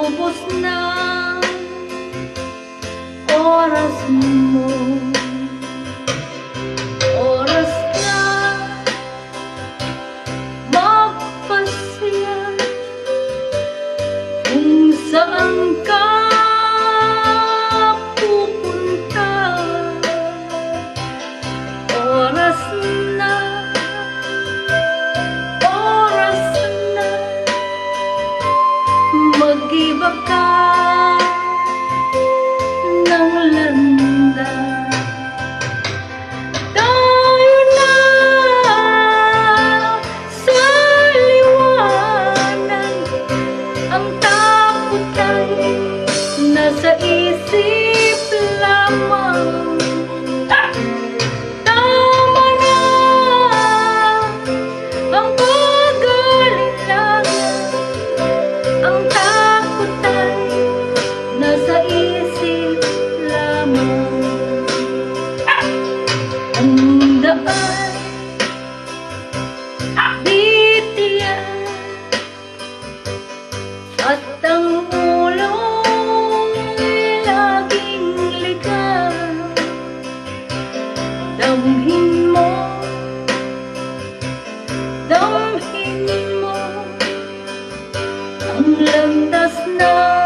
naubos na oras mo. Oras na magpasya. Kung saan ka sebab kau abay Abitiya At ang ulong laging likas Damhin Damhin mo Ang landas na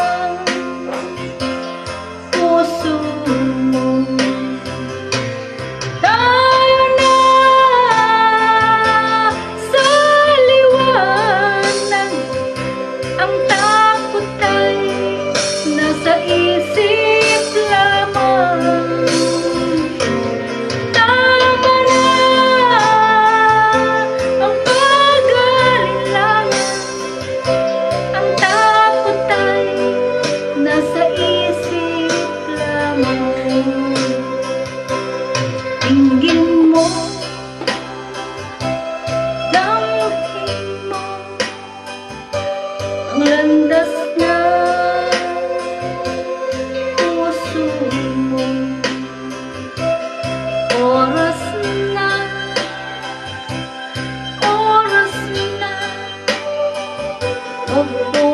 Oh. war.